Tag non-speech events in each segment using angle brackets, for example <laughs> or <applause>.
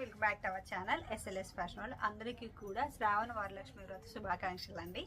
Welcome back to our channel SLS fashion వాళ్ళు అందరికీ కూడా శ్రావణ వరలక్ష్మి వ్రత శుభాకాంక్షలు అండి.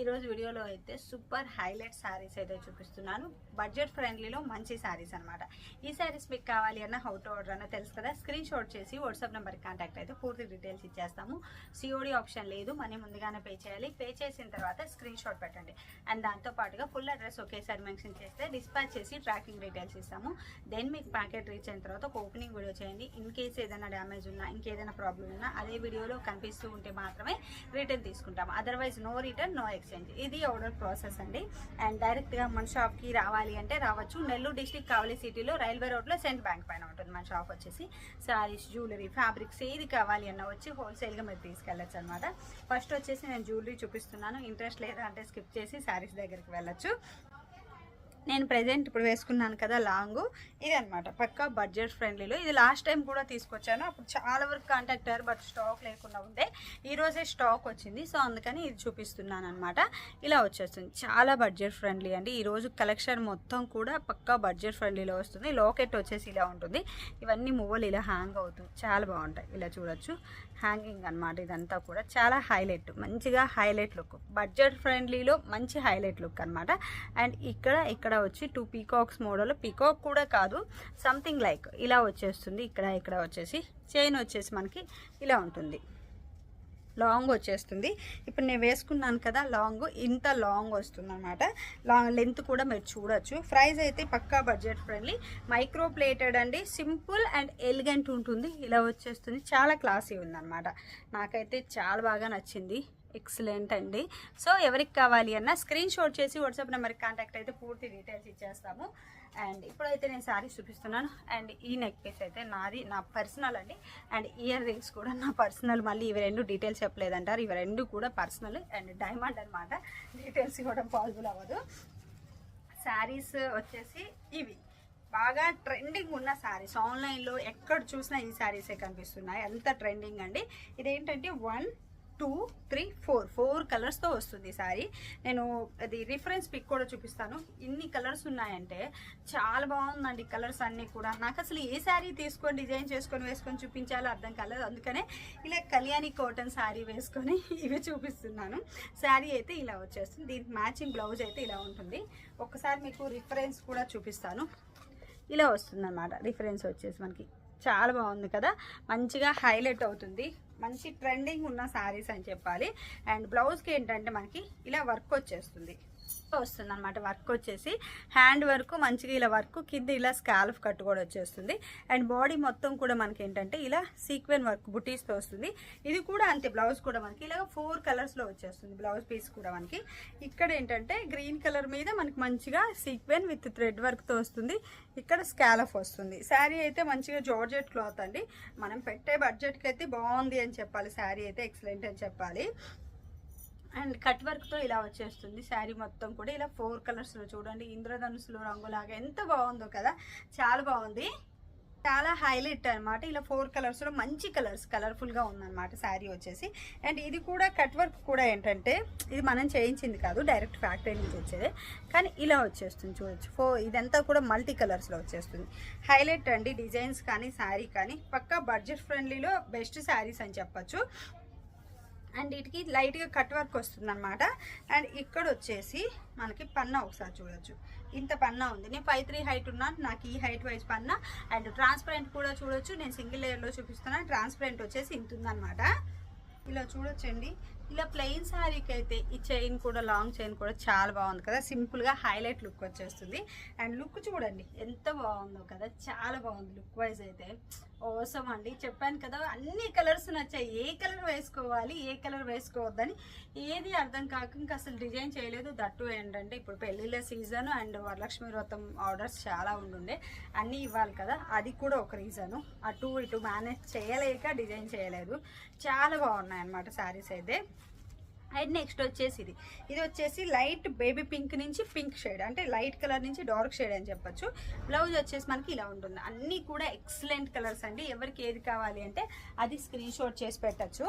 ఈరోజు వీడియోలో అయితే సూపర్ హైలైట్ శారీస్ అయితే చూపిస్తున్నాను. బడ్జెట్ ఫ్రెండ్లీలో మంచి శారీస్ అన్నమాట. ఈ శారీస్ మీకు కావాలి అన్న హౌ టు ఆర్డర్ అన్న తెలుసు కదా? స్క్రీన్ షాట్ చేసి వాట్సాప్ నెంబర్కి కాంటాక్ట్ అయితే పూర్తి డీటెయిల్స్ ఇచ్చేస్తాము. సిఓడి ఆప్షన్ లేదు మనీ ముందుగానే పే చేయాలి. పే చేసిన తర్వాత స్క్రీన్ షాట్ పెట్టండి. అండ్ దాంతో పాటుగా ఫుల్ అడ్రస్ ఒకేసారి మెన్షన్ చేస్తే డిస్పాచ్ చేసి ట్రాకింగ్ డీటెయిల్స్ ఇస్తాము. దెన్ మీకు ప్యాకెట్ రీచ్ అయిన తర్వాత ఒక ఓపెనింగ్ వీడియో చేయండి. ఇన్ కేస్ ఏదైనా డ్యామేజ్ ఉన్నా ఇంకేదైనా ప్రాబ్లం ఉన్నా అదే వీడియోలో కనిపిస్తూ ఉంటే మాత్రమే రిటర్న్ తీసుకుంటాం otherwise no return no exchange ఇది ఆర్డర్ ప్రాసెస్ అండి. అండ్ డైరెక్ట్గా మన షాప్కి రావాలి అంటే రావచ్చు. నెల్లూరు డిస్టిక్ కావలి సిటీలో రైల్వే రోడ్లో సెంట్ బ్యాంక్ పైన ఉంటుంది మన షాప్ వచ్చేసి. శారీస్ జ్యువెలరీ ఫ్యాబ్రిక్స్ ఏది కావాలి అన్న వచ్చి హోల్సేల్గా మీరు తీసుకెళ్ళచ్చు అనమాట ఫస్ట్ వచ్చేసి నేను జ్యువెలరీ చూపిస్తున్నాను. ఇంట్రెస్ట్ లేదా అంటే స్కిప్ చేసి శారీస్ దగ్గరికి వెళ్ళచ్చు. నేను ప్రెజెంట్ ఇప్పుడు వేసుకున్నాను కదా లాంగ్. ఇది అనమాట పక్కా బడ్జెట్ ఫ్రెండ్లీలో ఇది లాస్ట్ టైం కూడా తీసుకొచ్చాను. అప్పుడు చాలా వరకు కాంటాక్ట్ అయ్యారు బట్ స్టాక్ లేకుండా ఉండే. ఈరోజే స్టాక్ వచ్చింది. సో అందుకని ఇది చూపిస్తున్నాను అనమాట ఇలా వచ్చేస్తుంది. చాలా బడ్జెట్ ఫ్రెండ్లీ అండి. ఈ రోజు కలెక్షన్ మొత్తం కూడా పక్కా బడ్జెట్ ఫ్రెండ్లీలో వస్తుంది. లోకెట్ వచ్చేసి ఇలా ఉంటుంది. ఇవన్నీ మువ్వలు ఇలా హ్యాంగ్ అవుతుంది చాలా బాగుంటాయి. ఇలా చూడొచ్చు. హ్యాంగింగ్ అనమాట ఇదంతా కూడా. చాలా హైలైట్ మంచిగా హైలైట్ లుక్ బడ్జెట్ ఫ్రెండ్లీలో మంచి హైలైట్ లుక్ అనమాట అండ్ ఇక్కడ ఇక్కడ వచ్చి టూ పీకాక్స్ మోడల్ పీకాక్ కూడా కాదు సంథింగ్ లైక్ ఇలా వచ్చేస్తుంది ఇక్కడ ఇక్కడ వచ్చేసి చైన్ వచ్చేసి మనకి ఇలా ఉంటుంది. లాంగ్ వచ్చేస్తుంది. ఇప్పుడు నేను వేసుకున్నాను కదా లాంగ్ ఇంత లాంగ్ వస్తుంది అనమాట లాంగ్ లెంత్ కూడా మీరు చూడొచ్చు. ప్రైస్ అయితే పక్కా బడ్జెట్ ఫ్రెండ్లీ మైక్రో ప్లేటెడ్ అండి సింపుల్ అండ్ ఎలిగెంట్ ఉంటుంది. ఇలా వచ్చేస్తుంది. చాలా క్లాసీ ఉందన్నమాట. నాకైతే చాలా బాగా నచ్చింది. ఎక్సలెంట్ అండి. సో ఎవరికి కావాలి అన్న స్క్రీన్ షాట్ చేసి వాట్సాప్ నెంబర్కి కాంటాక్ట్ అయితే పూర్తి డీటెయిల్స్ ఇచ్చేస్తాము. అండ్ ఇప్పుడైతే నేను శారీ చూపిస్తున్నాను. అండ్ ఈ నెక్ పీస్ అయితే నాది నా పర్సనల్ అండి. అండ్ ఇయర్ రింగ్స్ కూడా నా పర్సనల్ మళ్ళీ ఇవి రెండు డీటెయిల్స్ చెప్పలేదంటారు. ఇవి రెండు కూడా పర్సనల్ అండ్ డైమండ్ అనమాట డీటెయిల్స్ ఇవ్వడం పాసిబుల్ అవ్వదు. శారీస్ వచ్చేసి ఇవి. బాగా ట్రెండింగ్ ఉన్న శారీస్ ఆన్లైన్లో ఎక్కడ చూసినా ఈ శారీసే కనిపిస్తున్నాయి. అంత ట్రెండింగ్ అండి. ఇదేంటంటే one two three four. Four కలర్స్తో వస్తుంది సారీ. నేను అది రిఫరెన్స్ పిక్ కూడా చూపిస్తాను. ఇన్ని కలర్స్ ఉన్నాయంటే చాలా బాగుందండి కలర్స్ అన్నీ కూడా. నాకు అసలు ఏ శారీ తీసుకొని డిజైన్ చేసుకొని వేసుకొని చూపించాలో అర్థం కాలేదు. అందుకనే ఇలా కళ్యాణి కాటన్ శారీ వేసుకొని <laughs> ఇవి చూపిస్తున్నాను. శారీ అయితే ఇలా వచ్చేస్తుంది. దీనికి మ్యాచింగ్ బ్లౌజ్ అయితే ఇలా ఉంటుంది. ఒకసారి మీకు రిఫరెన్స్ కూడా చూపిస్తాను. ఇలా వస్తుందన్నమాట. రిఫరెన్స్ వచ్చేసి మనకి. చాలా బాగుంది కదా. మంచిగా హైలైట్ అవుతుంది. మంచి ట్రెండింగ్ ఉన్న శారీస్ అని చెప్పాలి. అండ్ బ్లౌజ్కి ఏంటంటే మనకి ఇలా వర్క్ వచ్చేస్తుంది. వస్తుంది అనమాట వర్క్ వచ్చేసి. హ్యాండ్ వర్క్ మంచిగా ఇలా వర్క్ కింద ఇలా స్కాల్ఫ్ కట్ కూడా వచ్చేస్తుంది. అండ్ బాడీ మొత్తం కూడా మనకి ఏంటంటే ఇలా సీక్వెన్ వర్క్ బుటీస్తో వస్తుంది. ఇది కూడా అంతే బ్లౌజ్ కూడా మనకి ఇలా ఫోర్ కలర్స్లో వచ్చేస్తుంది బ్లౌజ్ పీస్ కూడా మనకి. ఇక్కడ ఏంటంటే గ్రీన్ కలర్ మీద మనకి మంచిగా సీక్వెన్ విత్ థ్రెడ్ వర్క్తో వస్తుంది. ఇక్కడ స్కాలఫ్ వస్తుంది. శారీ అయితే మంచిగా జార్జెట్ క్లాత్ అండి. మనం పెట్టే బడ్జెట్కి అయితే బాగుంది అని చెప్పాలి. శారీ అయితే ఎక్సలెంట్ అని చెప్పాలి. అండ్ కట్ వర్క్తో ఇలా వచ్చేస్తుంది. శారీ మొత్తం కూడా ఇలా ఫోర్ కలర్స్లో చూడండి. ఇంద్రధనుసులో రంగులాగా ఎంత బాగుందో కదా. చాలా బాగుంది. చాలా హైలైట్ అనమాట ఇలా ఫోర్ కలర్స్లో మంచి కలర్స్ కలర్ఫుల్గా ఉందన్నమాట శారీ వచ్చేసి. అండ్ ఇది కూడా కట్ వర్క్ కూడా ఏంటంటే ఇది మనం చేయించింది కాదు డైరెక్ట్ ఫ్యాక్టరీ నుంచి వచ్చేది. కానీ ఇలా వచ్చేస్తుంది చూడొచ్చు. ఫో ఇదంతా కూడా మల్టీ కలర్స్లో వచ్చేస్తుంది. హైలైట్ అండి డిజైన్స్ కానీ శారీ కానీ. పక్కా బడ్జెట్ ఫ్రెండ్లీలో బెస్ట్ శారీస్ అని చెప్పచ్చు. అండ్ వీటికి లైట్గా కట్ వర్క్ వస్తుంది అనమాట అండ్ ఇక్కడ వచ్చేసి మనకి పన్నా ఒకసారి చూడొచ్చు. ఇంత పన్నా ఉంది. నేను ఫైవ్ త్రీ హైట్ ఉన్నాను నాకు ఈ హైట్ వైజ్ పన్నా. అండ్ ట్రాన్స్పరెంట్ కూడా చూడొచ్చు. నేను సింగిల్ లేయర్లో చూపిస్తున్నాను ట్రాన్స్పరెంట్ వచ్చేసి ఇంత ఉందన్నమాట ఇలా చూడొచ్చండి. ఇలా ప్లెయిన్ శారీకి అయితే ఈ చైన్ కూడా లాంగ్ చైన్ కూడా చాలా బాగుంది కదా. సింపుల్గా హైలైట్ లుక్ వచ్చేస్తుంది. అండ్ లుక్ చూడండి ఎంత బాగుందో కదా. చాలా బాగుంది లుక్ వైజ్ అయితే. ఓసం అండి. చెప్పాను కదా అన్ని కలర్స్ నచ్చాయి. ఏ కలర్ వేసుకోవాలి ఏ కలర్ వేసుకోవద్దని ఏది అర్థం కాక ఇంకా అసలు డిజైన్ చేయలేదు. దట్టు ఏంటంటే ఇప్పుడు పెళ్ళిళ్ళ సీజన్ అండ్ వరలక్ష్మి వ్రతం ఆర్డర్స్ చాలా ఉండుండే. అన్నీ ఇవ్వాలి కదా. అది కూడా ఒక రీజను అటు ఇటు మేనేజ్ చేయలేక డిజైన్ చేయలేదు. చాలా బాగున్నాయి అన్నమాట శారీస్ అయితే. అండ్ నెక్స్ట్ వచ్చేసి ఇది ఇది వచ్చేసి లైట్ బేబీ పింక్ నుంచి పింక్ షేడ్ అంటే లైట్ కలర్ నుంచి డార్క్ షేడ్ అని చెప్పొచ్చు. బ్లౌజ్ వచ్చేసి మనకి ఇలా ఉంటుంది. అన్నీ కూడా ఎక్సలెంట్ కలర్స్ అండి. ఎవరికి ఏది కావాలి అంటే అది స్క్రీన్ షాట్ చేసి పెట్టచ్చు.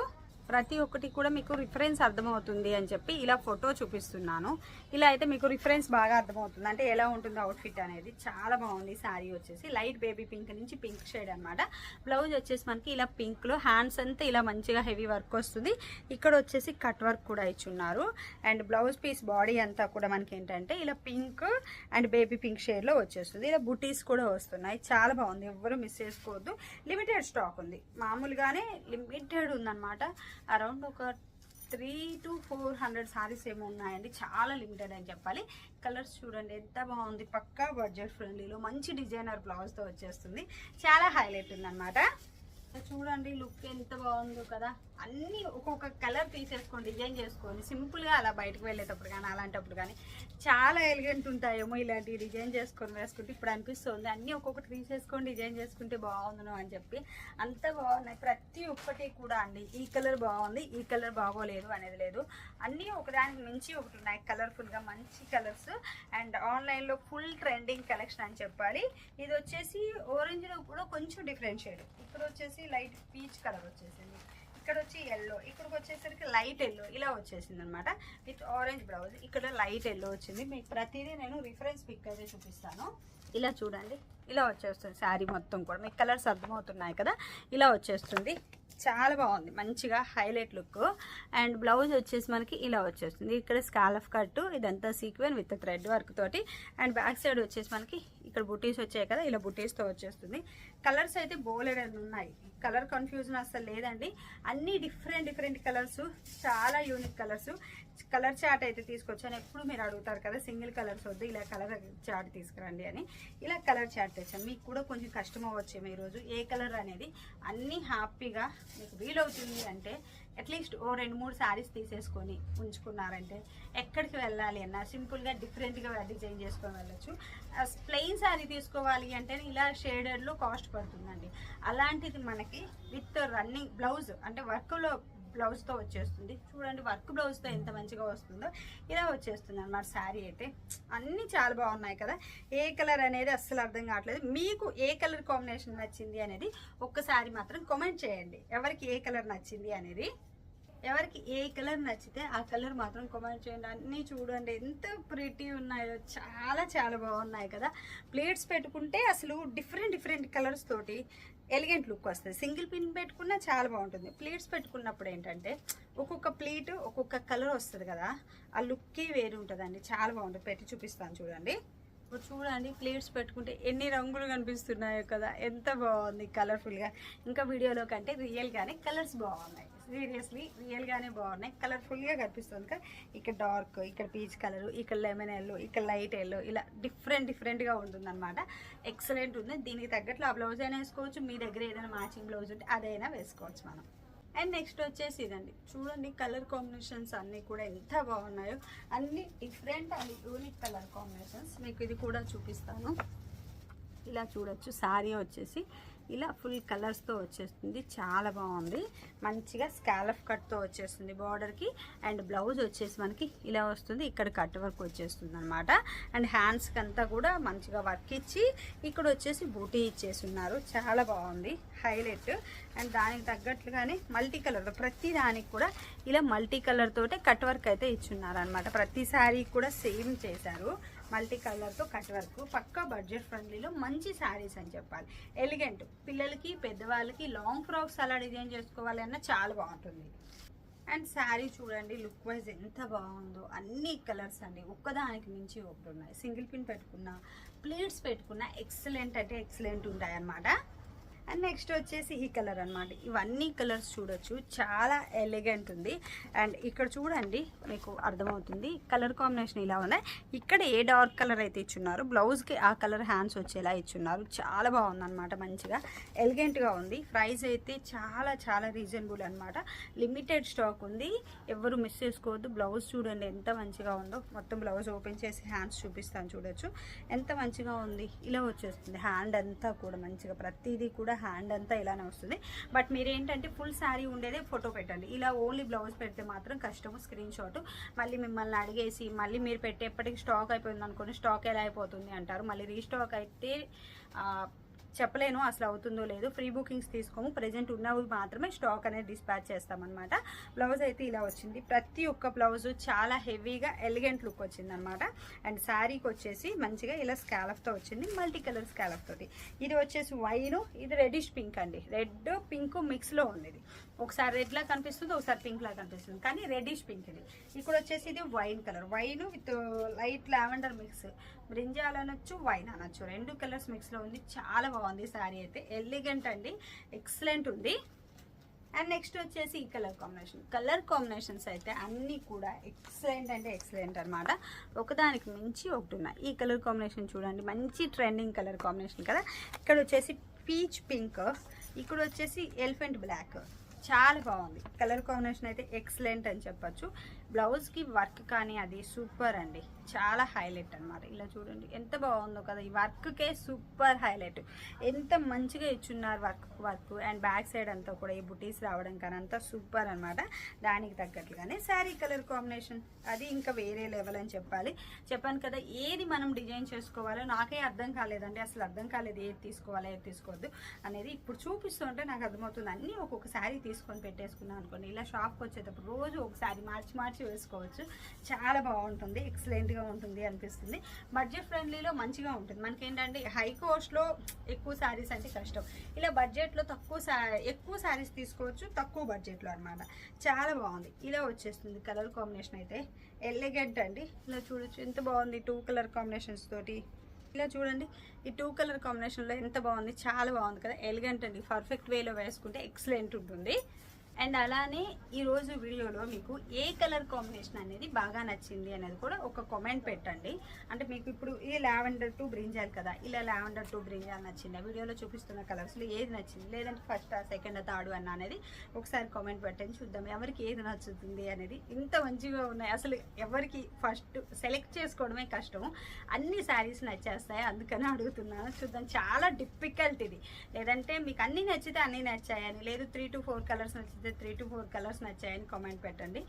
ప్రతి ఒక్కటి కూడా మీకు రిఫరెన్స్ అర్థమవుతుంది అని చెప్పి ఇలా ఫోటో చూపిస్తున్నాను. ఇలా అయితే మీకు రిఫరెన్స్ బాగా అర్థమవుతుంది. అంటే ఎలా ఉంటుంది అవుట్ఫిట్ అనేది చాలా బాగుంది. శారీ వచ్చేసి లైట్ బేబీ పింక్ నుంచి పింక్ షేడ్ అనమాట బ్లౌజ్ వచ్చేసి మనకి ఇలా పింక్లో హ్యాండ్స్ అంతా ఇలా మంచిగా హెవీ వర్క్ వస్తుంది. ఇక్కడ వచ్చేసి కట్ వర్క్ కూడా ఇచ్చున్నారు. అండ్ బ్లౌజ్ పీస్ బాడీ అంతా కూడా మనకి ఏంటంటే ఇలా పింక్ అండ్ బేబీ పింక్ షేడ్లో వచ్చేస్తుంది. ఇలా బుటీస్ కూడా వస్తున్నాయి. చాలా బాగుంది. ఎవ్వరూ మిస్ చేసుకోవద్దు. లిమిటెడ్ స్టాక్ ఉంది. మామూలుగానే లిమిటెడ్ ఉందన్నమాట. అరౌండ్ ఒక three to four hundred saris ఏమో ఉన్నాయండి. చాలా లిమిటెడ్ అని చెప్పాలి. కలర్స్ చూడండి ఎంత బాగుంది. పక్కా బడ్జెట్ ఫ్రెండ్లీలో మంచి డిజైనర్ బ్లౌజ్తో వచ్చేస్తుంది. చాలా హైలైట్ ఉందన్నమాట. చూడండి లుక్ ఎంత బాగుందో కదా. అన్నీ ఒక్కొక్క కలర్ తీసేసుకొని డిజైన్ చేసుకొని సింపుల్గా అలా బయటకు వెళ్ళేటప్పుడు కానీ అలాంటప్పుడు కానీ చాలా ఎలిగెంట్ ఉంటాయేమో ఇలాంటి డిజైన్ చేసుకొని వేసుకుంటే ఇప్పుడు అనిపిస్తుంది. అన్నీ ఒక్కొక్కటి తీసేసుకొని డిజైన్ చేసుకుంటే బాగుందను అని చెప్పి అంత బాగున్నాయి. ప్రతి ఒక్కటి కూడా అండి ఈ కలర్ బాగుంది ఈ కలర్ బాగోలేదు అనేది లేదు. అన్నీ ఒకదానికి మించి ఒకటి ఉన్నాయి. కలర్ఫుల్గా మంచి కలర్స్ అండ్ ఆన్లైన్లో ఫుల్ ట్రెండింగ్ కలెక్షన్ అని చెప్పాలి. ఇది వచ్చేసి ఓరెంజ్లో కూడా కొంచెం డిఫరెన్షియేట్ ఇక్కడ వచ్చేసి లైట్ పీచ్ కలర్ వచ్చేసింది. ఇక్కడ వచ్చి ఎల్లో ఇక్కడికి వచ్చేసరికి లైట్ ఎల్లో ఇలా వచ్చేసింది అనమాట విత్ ఆరెంజ్ బ్లౌజ్ ఇక్కడ లైట్ ఎల్లో వచ్చింది. మీకు ప్రతిదీ నేను రిఫరెన్స్ పిక్ అయితే చూపిస్తాను. ఇలా చూడండి. ఇలా వచ్చేస్తుంది శారీ మొత్తం కూడా. మీకు కలర్స్ అర్థమవుతున్నాయి కదా? ఇలా వచ్చేస్తుంది. చాలా బాగుంది. మంచిగా హైలైట్ లుక్. అండ్ బ్లౌజ్ వచ్చేసి మనకి ఇలా వచ్చేస్తుంది. ఇక్కడ స్కాలఫ్ కట్టు ఇదంతా సీక్వెన్ విత్ థ్రెడ్ వర్క్ తోటి. అండ్ బ్యాక్ సైడ్ వచ్చేసి మనకి ఇక్కడ బుటీస్ వచ్చాయి కదా? ఇలా బుటీస్తో వచ్చేస్తుంది. కలర్స్ అయితే బోలెడ్ ఉన్నాయి. కలర్ కన్ఫ్యూజన్ అసలు లేదండి. అన్ని డిఫరెంట్ డిఫరెంట్ కలర్స్. చాలా యూనిక్ కలర్స్. కలర్ చార్ట్ అయితే తీసుకొచ్చాను ఎప్పుడు మీరు అడుగుతారు కదా సింగిల్ కలర్స్ వద్దు ఇలా కలర్ చార్ట్ తీసుకురండి అని. ఇలా కలర్ చార్ట్ తెచ్చాను మీకు కూడా కొంచెం కష్టం అవ్వచ్చేమో ఈరోజు ఏ కలర్ అనేది అన్నీ హ్యాపీగా మీకు వీలవుతుంది అంటే అట్లీస్ట్ ఓ రెండు మూడు శారీస్ తీసేసుకొని ఉంచుకున్నారంటే ఎక్కడికి వెళ్ళాలి అన్న సింపుల్గా డిఫరెంట్గా డిజైన్ చేసుకొని వెళ్ళచ్చు. ప్లెయిన్ శారీ తీసుకోవాలి అంటే ఇలా షేడెడ్లో కాస్ట్ పడుతుందండి. అలాంటిది మనకి విత్ రన్నింగ్ బ్లౌజ్ అంటే వర్క్లో బ్లౌజ్తో వచ్చేస్తుంది. చూడండి వర్క్ బ్లౌజ్తో ఎంత మంచిగా వస్తుందో ఇలా వచ్చేస్తుంది అనమాట శారీ అయితే. అన్నీ చాలా బాగున్నాయి కదా. ఏ కలర్ అనేది అస్సలు అర్థం కావట్లేదు. మీకు ఏ కలర్ కాంబినేషన్ నచ్చింది అనేది ఒక్కసారి మాత్రం కామెంట్ చేయండి. ఎవరికి ఏ కలర్ నచ్చింది అనేది. ఎవరికి ఏ కలర్ నచ్చితే ఆ కలర్ మాత్రం కామెంట్ చేయండి. అన్నీ చూడండి ఎంత ప్రిటీ ఉన్నాయో. చాలా చాలా బాగున్నాయి కదా. ప్లేట్స్ పెట్టుకుంటే అసలు డిఫరెంట్ డిఫరెంట్ కలర్స్ తోటి ఎలిగెంట్ లుక్ వస్తుంది. సింగిల్ పిన్ పెట్టుకున్నా చాలా బాగుంటుంది. ప్లేట్స్ పెట్టుకున్నప్పుడు ఏంటంటే ఒక్కొక్క ప్లేట్ ఒక్కొక్క కలర్ వస్తుంది కదా ఆ లుక్కే వేరు ఉంటుందండి. చాలా బాగుంటుంది. పెట్టి చూపిస్తాను చూడండి. ఇప్పుడు చూడండి ప్లేట్స్ పెట్టుకుంటే ఎన్ని రంగులు కనిపిస్తున్నాయో కదా ఎంత బాగుంది కలర్ఫుల్గా ఇంకా వీడియోలో కంటే రియల్గానే కలర్స్ బాగున్నాయి. సీరియస్లీ రియల్గానే బాగున్నాయి. కలర్ఫుల్గా కనిపిస్తుంది కదా. ఇక్కడ డార్క్ ఇక్కడ పీచ్ కలర్ ఇక్కడ లెమన్ ఎల్లో ఇక్కడ లైట్ ఎల్లో ఇలా డిఫరెంట్ డిఫరెంట్గా ఉంటుంది అనమాట ఎక్సలెంట్ ఉంది. దీనికి తగ్గట్లు ఆ బ్లౌజ్ అయినా వేసుకోవచ్చు. మీ దగ్గర ఏదైనా మ్యాచింగ్ బ్లౌజ్ ఉంటే అదైనా వేసుకోవచ్చు మనం. అండ్ నెక్స్ట్ వచ్చేసి ఇదండి. చూడండి కలర్ కాంబినేషన్స్ అన్నీ కూడా ఎంత బాగున్నాయో. అన్ని different and unique colour combinations మీకు ఇది కూడా చూపిస్తాను. ఇలా చూడొచ్చు. శారీ వచ్చేసి ఇలా ఫుల్ కలర్స్తో వచ్చేస్తుంది. చాలా బాగుంది. మంచిగా స్కాలఫ్ కట్తో వచ్చేస్తుంది బార్డర్కి అండ్ బ్లౌజ్ వచ్చేసి మనకి ఇలా వస్తుంది. ఇక్కడ కట్ వర్క్ వచ్చేస్తుంది అనమాట అండ్ హ్యాండ్స్కి అంతా కూడా మంచిగా వర్క్ ఇచ్చి ఇక్కడ వచ్చేసి బూటీ ఇచ్చేసి ఉన్నారు చాలా బాగుంది. హైలైట్. అండ్ దానికి తగ్గట్లుగానే మల్టీ కలర్ ప్రతి దానికి కూడా ఇలా మల్టీ కలర్ తోటే కట్ వర్క్ అయితే ఇచ్చున్నారు అనమాట ప్రతి శారీ కూడా సేమ్ చేశారు. మల్టీ కలర్తో కట్ వర్క్ పక్కా బడ్జెట్ ఫ్రెండ్లీలో మంచి శారీస్ అని చెప్పాలి. ఎలిగెంట్ పిల్లలకి పెద్దవాళ్ళకి లాంగ్ ఫ్రాక్స్ అలా డిజైన్ చేసుకోవాలి అన్న చాలా బాగుంటుంది. అండ్ శారీ చూడండి లుక్ వైజ్ ఎంత బాగుందో. అన్ని కలర్స్ అండి ఒక్కదానికి మించి ఒకటి ఉన్నాయి సింగిల్ పిన్ పెట్టుకున్న ప్లేట్స్ పెట్టుకున్న ఎక్సలెంట్ అంటే ఎక్సలెంట్ ఉంటాయి అన్నమాట అండ్ నెక్స్ట్ వచ్చేసి ఈ కలర్ అన్నమాట. ఇవన్నీ కలర్స్ చూడొచ్చు. చాలా ఎలిగెంట్ ఉంది. అండ్ ఇక్కడ చూడండి మీకు అర్థమవుతుంది. కలర్ కాంబినేషన్ ఇలా ఉన్నాయి. ఇక్కడ ఏ డార్క్ కలర్ అయితే ఇచ్చున్నారు బ్లౌజ్కి ఆ కలర్ హ్యాండ్స్ వచ్చేలా ఇచ్చున్నారు. చాలా బాగుందన్నమాట మంచిగా. ఎలిగెంట్గా ఉంది. ప్రైస్ అయితే చాలా చాలా రీజనబుల్ అనమాట లిమిటెడ్ స్టాక్ ఉంది. ఎవరు మిస్ చేసుకోవద్దు. బ్లౌజ్ చూడండి ఎంత మంచిగా ఉందో. మొత్తం బ్లౌజ్ ఓపెన్ చేసి హ్యాండ్స్ చూపిస్తాను చూడొచ్చు. ఎంత మంచిగా ఉంది. ఇలా వచ్చేస్తుంది. హ్యాండ్ అంతా కూడా మంచిగా ప్రతిదీ కూడా హ్యాండ్ అంతా ఇలానే వస్తుంది. బట్ మీరు ఏంటంటే ఫుల్ శారీ ఉండేదే ఫోటో పెట్టండి. ఇలా ఓన్లీ బ్లౌజ్ పెడితే మాత్రం కష్టము స్క్రీన్ షాట్. మళ్ళీ మిమ్మల్ని అడిగేసి మళ్ళీ మీరు పెట్టేప్పటికి స్టాక్ అయిపోయింది అనుకోండి స్టాక్ ఎలా అయిపోతుంది అంటారు. మళ్ళీ రీస్టాక్ అయితే చెప్పలేను అసలు అవుతుందో లేదో. ఫ్రీ బుకింగ్స్ తీసుకోము. ప్రజెంట్ ఉన్నవి మాత్రమే స్టాక్ అనేది డిస్పాచ్ చేస్తామన్నమాట. బ్లౌజ్ అయితే ఇలా వచ్చింది. ప్రతి ఒక్క బ్లౌజ్ చాలా హెవీగా ఎలిగెంట్ లుక్ వచ్చింది అనమాట అండ్ శారీకి వచ్చేసి మంచిగా ఇలా స్కాలఫ్తో వచ్చింది. మల్టీ కలర్ స్కాలఫ్ తోటి. ఇది వచ్చేసి వైన్. ఇది రెడిష్ పింక్ అండి. రెడ్ పింక్ మిక్స్లో ఉంది ఒకసారి రెడ్ లా కనిపిస్తుంది ఒకసారి పింక్ లా కనిపిస్తుంది. కానీ రెడ్డిష్ పింక్ ఇది. ఇక్కడ వచ్చేసి ఇది wine colour. Wine with light lavender mix. Brinjal అనొచ్చు వైన్ అనొచ్చు. రెండు కలర్స్ మిక్స్లో ఉంది. చాలా బాగుంది శారీ అయితే. ఎలిగెంట్ అండి. ఎక్సలెంట్ ఉంది. అండ్ నెక్స్ట్ వచ్చేసి ఈ కలర్ కాంబినేషన్ కలర్ కాంబినేషన్స్ అయితే అన్నీ కూడా ఎక్సలెంట్ అంటే ఎక్సలెంట్ అనమాట ఒకదానికి మించి ఒకటి ఉన్నాయి. ఈ కలర్ కాంబినేషన్ చూడండి. మంచి ట్రెండింగ్ కలర్ కాంబినేషన్ కదా. ఇక్కడ వచ్చేసి పీచ్ పింక్ ఇక్కడ వచ్చేసి ఎలిఫెంట్ బ్లాక్ చాలా బాగుంది. కలర్ కాంబినేషన్ అయితే ఎక్సలెంట్ అని చెప్పొచ్చు. బ్లౌజ్కి వర్క్ కానీ అది సూపర్ అండి. చాలా హైలైట్ అన్నమాట. ఇలా చూడండి ఎంత బాగుందో కదా. ఈ వర్క్కే సూపర్ హైలైట్. ఎంత మంచిగా ఇచ్చున్నారు work work. And back side అంతా కూడా ఈ బుటీస్ రావడం కానీ అంతా సూపర్ అనమాట దానికి తగ్గట్లుగానే శారీ కలర్ కాంబినేషన్. అది ఇంకా వేరే లెవెల్ అని చెప్పాలి. చెప్పాను కదా ఏది మనం డిజైన్ చేసుకోవాలో నాకే అర్థం కాలేదండి. అసలు అర్థం కాలేదు ఏది తీసుకోవాలో ఏది తీసుకోవద్దు అనేది ఇప్పుడు చూపిస్తుంటే నాకు అర్థమవుతుంది. అన్నీ ఒక్కొక్క శారీ తీసుకొని పెట్టేసుకున్నాను అనుకోండి. ఇలా షాప్కి వచ్చేటప్పుడు రోజు ఒక శారీ మార్చి మార్చి వేసుకోవచ్చు. చాలా బాగుంటుంది. ఎక్సలెంట్గా ఉంటుంది అనిపిస్తుంది. బడ్జెట్ ఫ్రెండ్లీలో మంచిగా ఉంటుంది. మనకి ఏంటంటే హై కాస్ట్లో ఎక్కువ శారీస్ అంటే కష్టం. ఇలా బడ్జెట్లో తక్కువ ఎక్కువ శారీస్ తీసుకోవచ్చు తక్కువ బడ్జెట్లో అన్నమాట. చాలా బాగుంది. ఇలా వచ్చేస్తుంది కలర్ కాంబినేషన్ అయితే. ఎలిగెంట్ అండి. ఇలా చూడొచ్చు. ఎంత బాగుంది టూ కలర్ కాంబినేషన్స్ తోటి. ఇలా చూడండి. ఈ టూ కలర్ కాంబినేషన్లో ఎంత బాగుంది. చాలా బాగుంది కదా. ఎలిగెంట్ అండి. పర్ఫెక్ట్ వేలో వేసుకుంటే ఎక్సలెంట్ ఉంటుంది. అండ్ అలానే ఈ రోజు వీడియోలో మీకు ఏ కలర్ కాంబినేషన్ అనేది బాగా నచ్చింది అనేది కూడా ఒక కామెంట్ పెట్టండి. అంటే మీకు ఇప్పుడు ఈ లావెండర్ టు బ్రింజాల్ కదా ఇలా లావెండర్ టు బ్రింజాల్ నచ్చింది? వీడియోలో చూపిస్తున్న కలర్స్లో ఏది నచ్చింది? లేదంటే ఫస్ట్ సెకండ్ థర్డ్ అన్న అనేది ఒకసారి కామెంట్ పెట్టండి చూద్దాం ఎవరికి ఏది నచ్చుతుంది అనేది. ఇంత మంచిగా ఉన్నాయి. అసలు ఎవరికి ఫస్ట్ సెలెక్ట్ చేసుకోవడమే కష్టం. అన్ని శారీస్ నచ్చేస్తాయి అందుకని అడుగుతున్నాను. చూద్దాం చాలా డిఫికల్ట్ ఇది. లేదంటే మీకు అన్ని నచ్చితే అన్నీ నచ్చాయని లేదు త్రీ టు ఫోర్ కలర్స్ నచ్చితే త్రీ టు ఫోర్ కలర్స్ నచ్చాయని కామెంట్ పెట్టండి.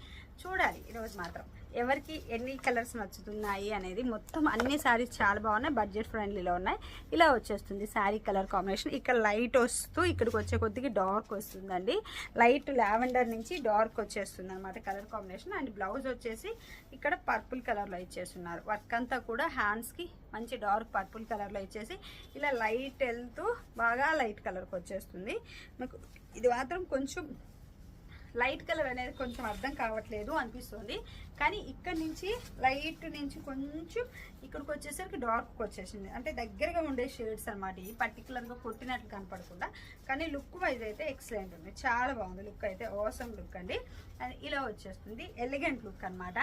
చూడాలి ఈరోజు మాత్రం ఎవరికి ఎన్ని కలర్స్ నచ్చుతున్నాయి అనేది. మొత్తం అన్ని శారీస్ చాలా బాగున్నాయి బడ్జెట్ ఫ్రెండ్లీలో ఉన్నాయి. ఇలా వచ్చేస్తుంది శారీ కలర్ కాంబినేషన్ ఇక్కడ లైట్ వస్తూ ఇక్కడికి వచ్చే కొద్దిగా డార్క్ వస్తుందండి. లైట్ లావెండర్ నుంచి డార్క్ వచ్చేస్తుంది అనమాట కలర్ కాంబినేషన్ అండ్ బ్లౌజ్ వచ్చేసి ఇక్కడ పర్పుల్ కలర్లో ఇచ్చేస్తున్నారు. వర్క్ అంతా కూడా హ్యాండ్స్కి మంచి డార్క్ పర్పుల్ కలర్లో ఇచ్చేసి ఇలా లైట్ వెళ్తూ బాగా లైట్ కలర్కి వచ్చేస్తుంది. మీకు ఇది మాత్రం కొంచెం లైట్ కలర్ అనేది కొంచెం అర్థం కావట్లేదు అనిపిస్తుంది. కానీ ఇక్కడ నుంచి లైట్ నుంచి కొంచెం ఇక్కడికి వచ్చేసరికి డార్క్ వచ్చేసింది. అంటే దగ్గరగా ఉండే షేడ్స్ అనమాట ఈ పర్టికులర్గా కొట్టినట్లు కనపడకుండా. కానీ లుక్ వైజ్ అయితే ఎక్సలెంట్ ఉంది. చాలా బాగుంది. లుక్ అయితే ఓసం లుక్ అండి. ఇలా వచ్చేస్తుంది. ఎలిగెంట్ లుక్ అన్నమాట.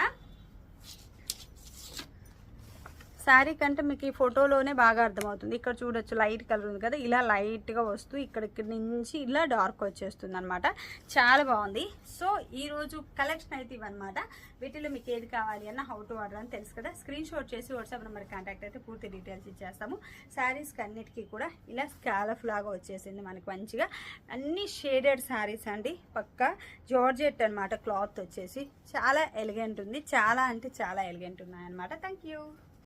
శారీ కంటే మీకు ఈ ఫోటోలోనే బాగా అర్థమవుతుంది. ఇక్కడ చూడొచ్చు లైట్ కలర్ ఉంది కదా ఇలా లైట్గా వస్తూ ఇక్కడ నుంచి ఇలా డార్క్ వచ్చేస్తుంది అనమాట చాలా బాగుంది. సో ఈరోజు కలెక్షన్ అయితే ఇవన్నమాట. వీటిలో మీకు ఏది కావాలి అన్న హౌ టు ఆర్డర్ అని తెలుసు కదా. స్క్రీన్ షాట్ చేసి వాట్సాప్ నెంబర్ కాంటాక్ట్ అయితే పూర్తి డీటెయిల్స్ ఇచ్చేస్తాము. శారీస్కి అన్నిటికీ కూడా ఇలా స్కాలఫ్ లాగా వచ్చేసింది మనకి మంచిగా. అన్ని షేడెడ్ శారీస్ అండి. పక్క జార్జెట్ అనమాట క్లాత్ వచ్చేసి. చాలా ఎలిగెంట్ ఉంది. చాలా అంటే చాలా ఎలిగెంట్ ఉన్నాయి అనమాట థ్యాంక్ యూ